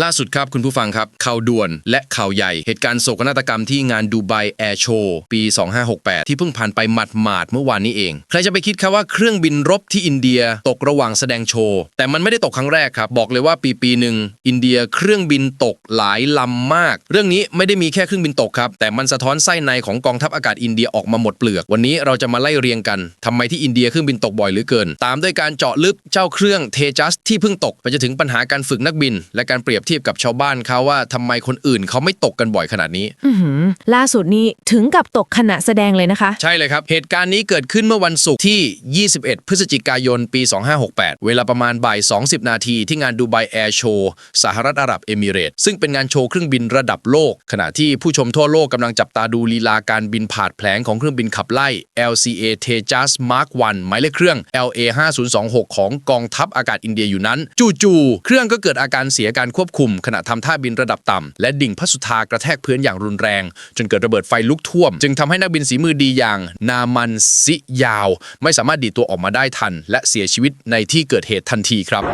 ล่าสุดครับคุณผู้ฟังครับข่าวด่วนและข่าวใหญ่ เหตุการณ์โศกนาฏกรรมที่งานดูไบแอร์โชว์ปี 2568 ที่เพิ่งผ่านไปหมาดๆเมื่อวานนี้เอง ใครจะไปคิดครับว่าเครื่องบินรบที่อินเดียตกระหว่างแสดงโชว์ แต่มันไม่ได้ตกครั้งแรกครับ บอกเลยว่าปีปีหนึ่งอินเดียเครื่องบินตกหลายลำมาก เรื่องนี้ไม่ได้มีแค่เครื่องบินตกครับ แต่มันสะท้อนไส้ในของกองทัพอากาศอินเดียออกมาหมดเปลือก วันนี้เราจะมาไล่เรียงกันทำไมที่อินเดียเครื่องบินตกบ่อยเหลือเกิน ตามด้วยการเจาะลึกเจ้าเครื่องเทจัสที่เพิ่งตกไปจนถึงปัญหาการฝึกนักบิน และการเปรียบเทียบกับชาวบ้านเขาว่าทำไมคนอื่นเขาไม่ตกกันบ่อยขนาดนี้ อื้อหือล่าสุดนี้ถึงกับตกขณะแสดงเลยนะคะ ใช่เลยครับ เหตุการณ์นี้เกิดขึ้นเมื่อวันศุกร์ที่ 21 พฤศจิกายน ปี 2568 เวลาประมาณบ่าย 20 นาทีที่งานดูไบแอร์โชว์สหรัฐอาหรับเอมิเรตส์ซึ่งเป็นงานโชว์เครื่องบินระดับโลก ขณะที่ผู้ชมทั่วโลกกำลังจับตาดูลีลาการบินผาดแผลงของเครื่องบินขับไล่ LCA Tejas Mark 1หมายเลขเครื่อง LA 5026 ของกองทัพอากาศอินเดียอยู่นั้น จู่ๆเครื่องก็เกิดอาการเสียการควบคุมขณะทำท่าบินระดับต่ำและดิ่งพัสุธากระแทกพื้นอย่างรุนแรง จนเกิดระเบิดไฟลุกท่วม จึงทำให้นักบินสีมือดีอย่าง นามันซิยาว ไม่สามารถดีดตัวออกมาได้ทัน และเสียชีวิตในที่เกิดเหตุทันทีครับ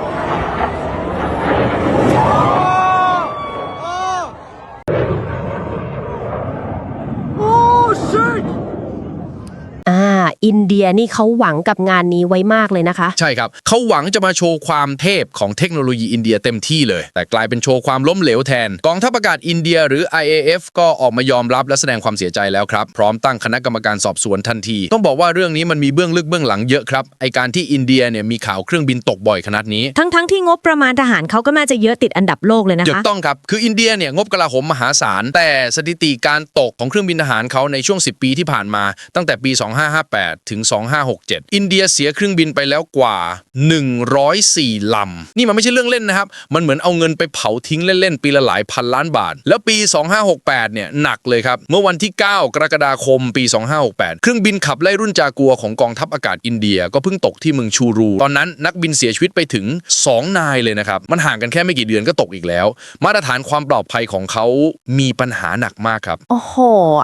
อ่าอินเดียนี่เขาหวังกับงานนี้ไว้มากเลยนะคะ ใช่ครับเขาหวังจะมาโชว์ความเทพของเทคโนโลยีอินเดียเต็มที่เลย แต่กลายเป็นโชว์ความล้มเหลวแทน กองทัพอากาศอินเดียหรือ IAF ก็ออกมายอมรับและแสดงความเสียใจแล้วครับ พร้อมตั้งคณะกรรมการสอบสวนทันที ต้องบอกว่าเรื่องนี้มันมีเบื้องลึกเบื้องหลังเยอะครับไอการที่อินเดียเนี่ยมีข่าวเครื่องบินตกบ่อยขนาดนี้ ทั้งๆทที่งบประมาณทหารเขาก็น่าจะเยอะติดอันดับโลกเลยนะถูกคะต้องครับคืออินเดียเนี่ยงบกลาโหมมหาศาลแต่สถิติการตกของเครื่องบินทหารเขาในช่วง 10 ปีที่ผ่านมาตั้งแต่ปี 2558ถึง 2567 อินเดียเสียเครื่องบินไปแล้วกว่า 104 ลำ นี่มันไม่ใช่เรื่องเล่นนะครับ มันเหมือนเอาเงินไปเผาทิ้งเล่น ๆ ปีละหลายพันล้านบาท แล้วปี 2568 เนี่ย หนักเลยครับ เมื่อวันที่ 9 กรกฎาคมปี 2568 เครื่องบินขับไล่รุ่นจากัวของกองทัพอากาศอินเดียก็เพิ่งตกที่เมืองชูรู ตอนนั้นนักบินเสียชีวิตไปถึง 2 นายเลยนะครับ มันห่างกันแค่ไม่กี่เดือนก็ตกอีกแล้ว มาตรฐานความปลอดภัยของเขามีปัญหาหนักมากครับ โอ้โห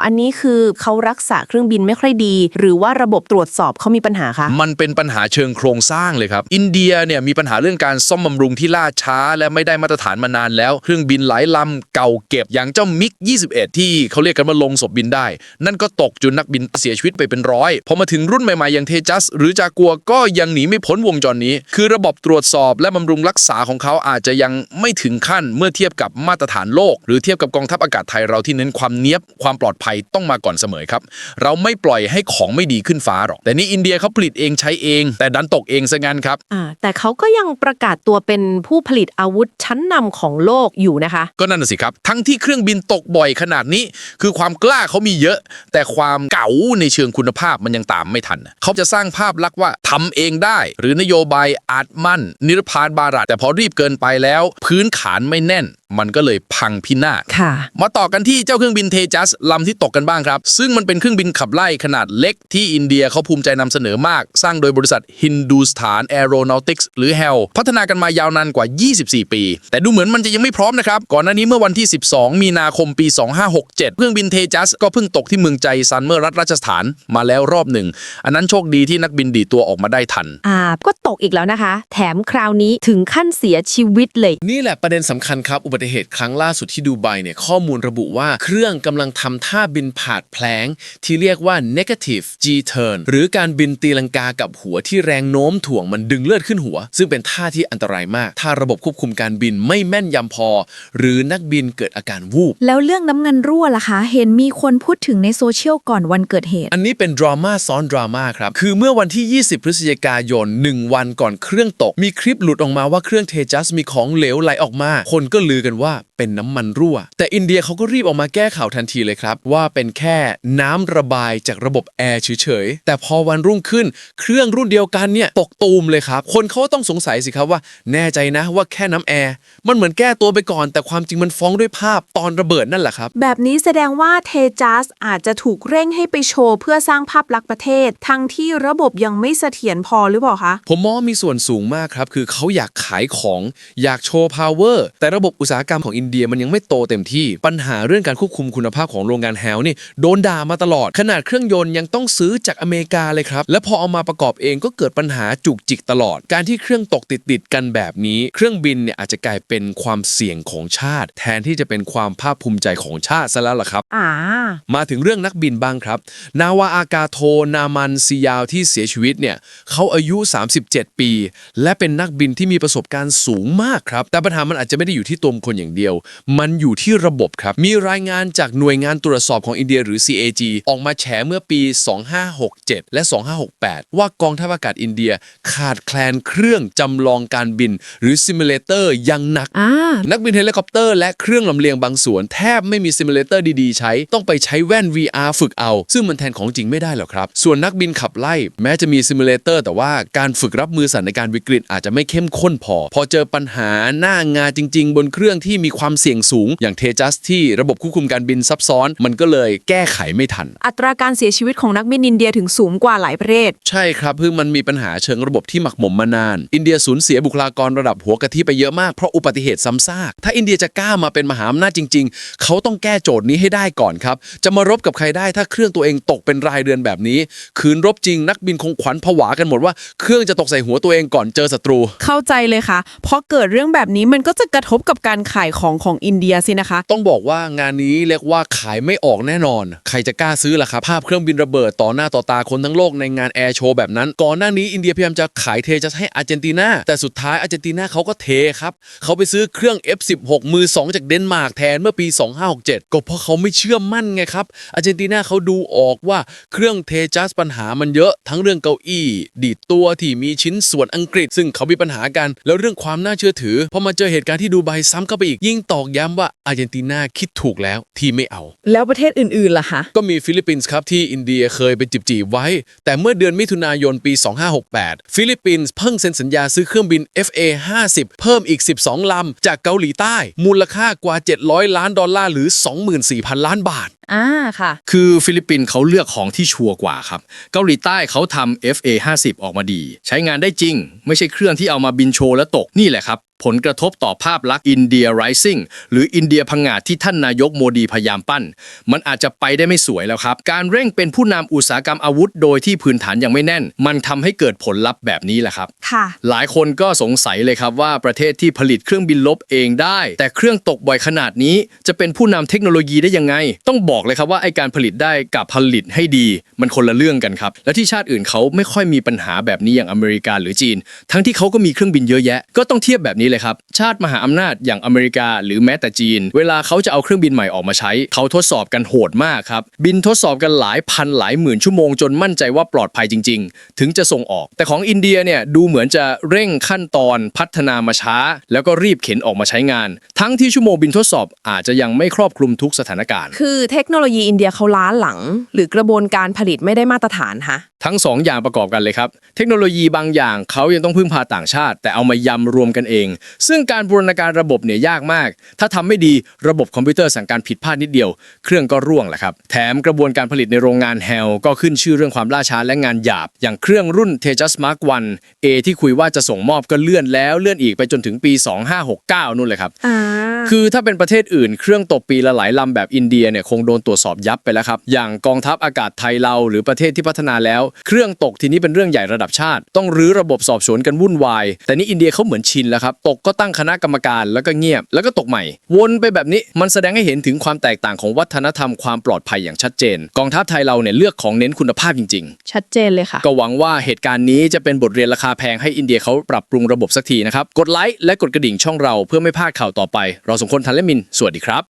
อันนี้คือเขารักษาเครื่องบินไม่ค่อยดี หรือว่าระบบบบตรวจสอบเขามีปัญหาคะมันเป็นปัญหาเชิงโครงสร้างเลยครับ อินเดียเนี่ยมีปัญหาเรื่องการซ่อมบำรุงที่ล่าช้า และไม่ได้มาตรฐานมานานแล้ว เครื่องบินหลายลำเก่าเก็บอย่างเจ้ามิก 21 ที่เขาเรียกกันว่าลงศพบินได้ นั่นก็ตกจนนักบินเสียชีวิตไปเป็นร้อยพอมาถึงรุ่นใหม่ๆอย่างเทจัส หรือจากัวก็ยังหนีไม่พ้นวงจรนี้ คือระบบตรวจสอบและบำรุงรักษาของเขาอาจจะยังไม่ถึงขั้นเมื่อเทียบกับมาตรฐานโลก หรือเทียบกับกองทัพอากาศไทยเราที่เน้นความเนี้ยบความปลอดภัยต้องมาก่อนเสมอครับ เราไม่ปล่อยให้ของไม่ดีขึ้นฟ้าหรอก แต่นี่อินเดียเขาผลิตเองใช้เอง แต่ดันตกเองซะงั้นครับ อ่าแต่เขาก็ยังประกาศตัวเป็นผู้ผลิตอาวุธชั้นนำของโลกอยู่นะคะ ก็นั่นน่ะสิครับ ทั้งที่เครื่องบินตกบ่อยขนาดนี้ คือความกล้าเขามีเยอะ แต่ความเก๋าในเชิงคุณภาพมันยังตามไม่ทัน เขาจะสร้างภาพลักษณ์ว่าทำเองได้ หรือนโยบายอาจมั่น นิรพานบารัตแต่พอรีบเกินไปแล้ว พื้นฐานไม่แน่น มันก็เลยพังพินาศค่ะมาต่อกันที่เจ้าเครื่องบินเทจัสลำที่ตกกันบ้างครับ ซึ่งมันเป็นเครื่องบินขับไล่ขนาดเล็กที่อินเดียเขาภูมิใจนำเสนอมาก สร้างโดยบริษัท Hindustan Aeronautics หรือ HAL พัฒนากันมายาวนานกว่า 24 ปี แต่ดูเหมือนมันจะยังไม่พร้อมนะครับ ก่อนหน้านี้เมื่อวันที่ 12 มีนาคมปี 2567 เครื่องบินเทจัสก็เพิ่งตกที่เมืองใจซันเมื่อรัฐราชสถานมาแล้วรอบหนึ่ง อันนั้นโชคดีที่นักบินดีดตัวออกมาได้ทัน อ่า ก็ตกอีกแล้วนะคะ แถมคราวนี้ถึงขั้นเสียชีวิตเลย นี่แหละประเด็นสำคัญครับอุบัติเหตุครั้งล่าสุดที่ดูไบเนี่ยข้อมูลระบุว่าเครื่องกำลังทำท่าบินผาดแผลง ที่เรียกว่า negative G turn หรือการบินตีลังกากับหัวที่แรงโน้มถ่วงมันดึงเลือดขึ้นหัว ซึ่งเป็นท่าที่อันตรายมาก ถ้าระบบควบคุมการบินไม่แม่นยำพอ หรือนักบินเกิดอาการวูบ แล้วเรื่องน้ำเงินรั่วล่ะคะ เห็นมีคนพูดถึงในโซเชียลก่อนวันเกิดเหตุ อันนี้เป็นดราม่าซ้อนดราม่าครับ คือเมื่อวันที่ 20 พฤศจิกายน 1 วันก่อนเครื่องตก มีคลิปหลุดออกมาว่าเครื่องเทจัสมีของเหลวไหลออกมา คนก็ลือกันว่าเป็นน้ำมันรั่ว แต่อินเดียเขาก็รีบออกมาแก้ข่าวทันทีเลยครับ ว่าเป็นแค่น้ำระบายจากระบบแอร์เฉยๆ แต่พอวันรุ่งขึ้น เครื่องรุ่นเดียวกันเนี่ยตกตูมเลยครับ คนเขาก็ต้องสงสัยสิครับว่า แน่ใจนะว่าแค่น้ำแอร์มันเหมือนแก้ตัวไปก่อน แต่ความจริงมันฟ้องด้วยภาพตอนระเบิดนั่นแหละครับ แบบนี้แสดงว่าเทจัสอาจจะถูกเร่งให้ไปโชว์เพื่อสร้างภาพลักษณ์ประเทศ ทั้งที่ระบบยังไม่เสถียรพอหรือเปล่าคะผมมองว่ามีส่วนสูงมากครับคือเขาอยากขายของอยากโชว์ power แต่ระบบอุตสาหาหกรรมของอินเดียมันยังไม่โตเต็มที่ ปัญหาเรื่องการควบคุมคุณภาพของโรงงานแฮลนี่โดนด่ามาตลอด ขนาดเครื่องยนต์ยังต้องซื้อจากอเมริกาเลยครับ และพอเอามาประกอบเองก็เกิดปัญหาจุกจิกตลอด การที่เครื่องตกติดติดๆกันแบบนี้ เครื่องบินเนี่ยอาจจะกลายเป็นความเสี่ยงของชาติ แทนที่จะเป็นความภาคภูมิใจของชาติซะแล้วล่ะครับอ่ามาถึงเรื่องนักบินบ้างครับ นาวาอากาโทนามันซียาวที่เสียชีวิตเนี่ยเขาอายุ 37 ปี และเป็นนักบินที่มีประสบการณ์สูงมากครับ แต่ปัญหามันอาจจะไม่ได้อยู่ที่ตัวบุคคนอย่างเดียว มันอยู่ที่ระบบครับ มีรายงานจากหน่วยงานตรวจสอบของอินเดียหรือ CAG ออกมาแฉเมื่อปี 2567 และ 2568 ว่ากองทัพอากาศอินเดียขาดแคลนเครื่องจำลองการบิน หรือซิมูเลเตอร์อย่างหนักอ่านักบินเฮลิคอปเตอร์และเครื่องลำเลียงบางส่วน แทบไม่มีซิมูเลเตอร์ดีๆ ใช้ ต้องไปใช้แว่น VR ฝึกเอา ซึ่งมันแทนของจริงไม่ได้หรอกครับ ส่วนนักบินขับไล่ แม้จะมีซิมูเลเตอร์แต่ว่าการฝึกรับมือสถานการณ์วิกฤตอาจจะไม่เข้มข้นพอ พอเจอปัญหาหน้างานจริง ๆ บนเครื่องที่มีความเสี่ยงสูง อย่างเทจัสที่ระบบควบคุมการบินซับซ้อน มันก็เลยแก้ไขไม่ทัน อัตราการเสียชีวิตของนักบินอินเดียถึงสูงกว่าหลายประเทศ ใช่ครับเพิ่งมันมีปัญหาเชิงระบบที่หมักหมมมานาน อินเดียสูญเสียบุคลากรระดับหัวกะทิไปเยอะมากเพราะอุบัติเหตุซ้ำซาก ถ้าอินเดียจะกล้ามาเป็นมหาอำนาจจริง ๆ เขาต้องแก้โจทย์นี้ให้ได้ก่อนครับ จะมารบกับใครได้ถ้าเครื่องตัวเองตกเป็นรายเดือนแบบนี้ คืนรบจริงนักบินคงขวัญผวากันหมดว่าเครื่องจะตกใส่หัวตัวเองก่อนเจอศัตรู เข้าใจเลยค่ะ เพราะเกิดเรื่องแบบนี้มันก็จะกระทบกับการขายของของอินเดียสินะคะ ต้องบอกว่างานนี้เรียกว่าขายไม่ออกแน่นอน ใครจะกล้าซื้อล่ะครับ ภาพเครื่องบินระเบิดต่อหน้าต่อตาคนทั้งโลกในงานแอร์โชว์แบบนั้น ก่อนหน้านี้อินเดียพยายามจะขายเทจะให้อาร์เจนตินาแต่สุดท้ายอาร์เจนตินาเขาก็เทครับเขาไปซื้อเครื่อง F16 มือ 2 จากเดนมาร์กแทนเมื่อปี 2567 ก็เพราะเขาไม่เชื่อมั่นไงครับอาร์เจนตินาเขาดูออกว่าเครื่องเทจัสปัญหามันเยอะทั้งเรื่องเก้าอี้ดีดตัวที่มีชิ้นส่วนอังกฤษ ซึ่งเขามีปัญหากันแล้วเรื่องความน่าเชื่อถือพอมาเจอเหตุการณ์ที่ดูไบซ้ำกเข้าไปอีกยิ่งตอกย้ำว่าอาร์เจนตินาคิดถูกแล้วที่ไม่เอา แล้วประเทศอื่นๆล่ะคะ ก็มีฟิลิปปินส์ครับที่อินเดียเคยไปจิบจีบไว้ แต่เมื่อเดือนมิถุนายนปี 2568 ฟิลิปปินส์เพิ่งเซ็นสัญญาซื้อเครื่องบิน FA 50 เพิ่มอีก 12 ลำ จากเกาหลีใต้ มูลค่ากว่า 700 ล้านดอลลาร์หรือ 24,000 ล้านบาทอ่าค่ะ คือฟิลิปปินส์เขาเลือกของที่ชัวร์กว่าครับ เกาหลีใต้เขาทำ FA 50ออกมาดี ใช้งานได้จริง ไม่ใช่เครื่องที่เอามาบินโชว์แล้วตกนี่แหละครับ ผลกระทบต่อภาพลักษณ์อินเดีย Rising หรืออินเดียพังงาดที่ท่านนายกโมดีพยายามปั้น มันอาจจะไปได้ไม่สวยแล้วครับ การเร่งเป็นผู้นำอุตสาหกรรมอาวุธโดยที่พื้นฐานยังไม่แน่น มันทำให้เกิดผลลัพธ์แบบนี้แหละครับ ค่ะ หลายคนก็สงสัยเลยครับว่าประเทศที่ผลิตเครื่องบินลบเองได้ แต่เครื่องตกบ่อยขนาดนี้จะเป็นผู้นำเทคโนโลยีได้ยังไง ต้องบอกอกเลยครับว่าไอการผลิตได้กับผลิตให้ดีมันคนละเรื่องกันครับ และที่ชาติอื่นเขาไม่ค่อยมีปัญหาแบบนี้อย่างอเมริกาหรือจีน ทั้งที่เขาก็มีเครื่องบินเยอะแยะ ก็ต้องเทียบแบบนี้เลยครับ ชาติมหาอำนาจอย่างอเมริกาหรือแม้แต่จีน เวลาเขาจะเอาเครื่องบินใหม่ออกมาใช้ เขาทดสอบกันโหดมากครับ บินทดสอบกันหลายพันหลายหมื่นชั่วโมงจนมั่นใจว่าปลอดภัยจริง ๆ ถึงจะส่งออก แต่ของอินเดียเนี่ยดูเหมือนจะเร่งขั้นตอนพัฒนามาช้า แล้วก็รีบเข็นออกมาใช้งาน ทั้งที่ชั่วโมงบินทดสอบอาจจะยังไม่ครอบคลุมทุกสถานการณ์ คือเทคโนโลยีอินเดียเขาล้าหลัง หรือกระบวนการผลิตไม่ได้มาตรฐานฮะ ทั้งสองอย่างประกอบกันเลยครับ เทคโนโลยีบางอย่างเขายังต้องพึ่งพาต่างชาติ แต่เอามายำรวมกันเอง ซึ่งการบูรณาการระบบเนี่ยยากมาก ถ้าทำไม่ดีระบบคอมพิวเตอร์สั่งการผิดพลาดนิดเดียว เครื่องก็ร่วงแหละครับ แถมกระบวนการผลิตในโรงงานแฮลก็ขึ้นชื่อเรื่องความล่าช้าและงานหยาบ อย่างเครื่องรุ่น Tejas Mark 1 A ที่คุยว่าจะส่งมอบก็เลื่อนแล้วเลื่อนอีกไปจนถึงปี 2569นู่นเลยครับอ่า คือถ้าเป็นประเทศอื่นเครื่องตกปีละหลายลำแบบอินเดียเนี่ยคงโดนตรวจสอบยับไปแล้วครับ อย่างกองทัพอากาศไทยเราหรือประเทศที่พัฒนาแล้ว เครื่องตกทีนี้เป็นเรื่องใหญ่ระดับชาติ ต้องรื้อระบบสอบสวนกันวุ่นวาย แต่นี่อินเดียเขาเหมือนชินแล้วครับตกก็ตั้งคณะกรรมการแล้วก็เงียบ แล้วก็ตกใหม่ วนไปแบบนี้มันแสดงให้เห็นถึงความแตกต่างของวัฒนธรรมความปลอดภัยอย่างชัดเจน กองทัพไทยเราเนี่ยเลือกของเน้นคุณภาพจริง ๆ ชัดเจนเลยค่ะ ก็หวังว่าเหตุการณ์นี้จะเป็นบทเรียนราคาแพงให้อินเดียเขาปรับปรุงระบบสักทีนะครับกดไลค์และกดกระดิ่งช่องเราเพื่อไม่พลาดข่าวต่อไปเราสองคนทันและมิน สวัสดีครับ